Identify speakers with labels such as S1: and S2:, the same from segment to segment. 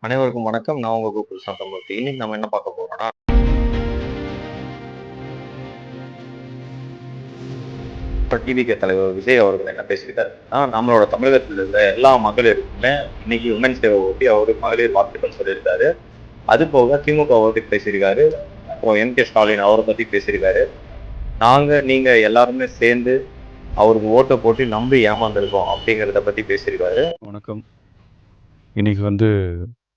S1: அனைவருக்கும் வணக்கம். நான் உங்க கோகுல் சந்தமூர்த்தி இன்னைக்கு நம்ம என்ன பார்க்க போறோம்னா டிவிகே தலைவர் விஜய் அவர்கள் என்ன பேசியிருக்காருன்னா, நம்மளோட தமிழகத்தில் இருந்த எல்லா மகளிருக்குமே இன்னைக்கு உமன்ஸ் டேவை ஒட்டி அவரு மகளிர் வாழ்த்துக்கள் சொல்லியிருக்காரு. அது போக திமுக பத்தி பேசியிருக்காரு. அப்புறம் எம் கே ஸ்டாலின் அவரை பத்தி பேசியிருக்காரு. நாங்க, நீங்க எல்லாருமே சேர்ந்து அவருக்கு ஓட்டை போட்டு நம்பி ஏமாந்துருக்கோம் அப்படிங்கிறத பத்தி பேசியிருக்காரு.
S2: வணக்கம் இன்னைக்கு வந்து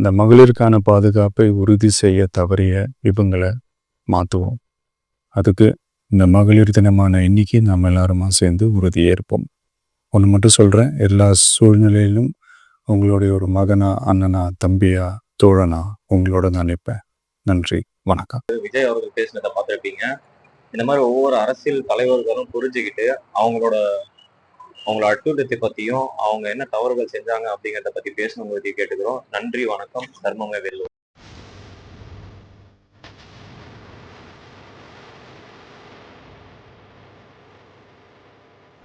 S2: இந்த மகளிருக்கான பாதுகாப்பை உறுதி செய்ய தவறிய இவங்களை மாற்றுவோம் அதுக்கு இந்த மகளிர் தினமான இன்னைக்கு நாம் எல்லாருமா சேர்ந்து உறுதியேற்போம். ஒன்று மட்டும் சொல்கிறேன் எல்லா சூழ்நிலையிலும் உங்களுடைய ஒரு மகனா அண்ணனா தம்பியா தோழனா உங்களோட நான் நிற்பேன். நன்றி வணக்கம்.
S1: விஜய் அவர்கள் பேசினதை பார்த்துருப்பீங்க. இந்த மாதிரி ஒவ்வொரு அரசியல் தலைவர்களும் புரிஞ்சுக்கிட்டு அவங்களோட அவங்கள அட்டூழியத்தை பத்தியும் அவங்க என்ன தவறுகள் செஞ்சாங்க அப்படிங்கிறத பத்தி பேசணுங்கிறதையும் கேட்டுக்கிறோம். நன்றி, வணக்கம். தர்மமே வெல்லும்.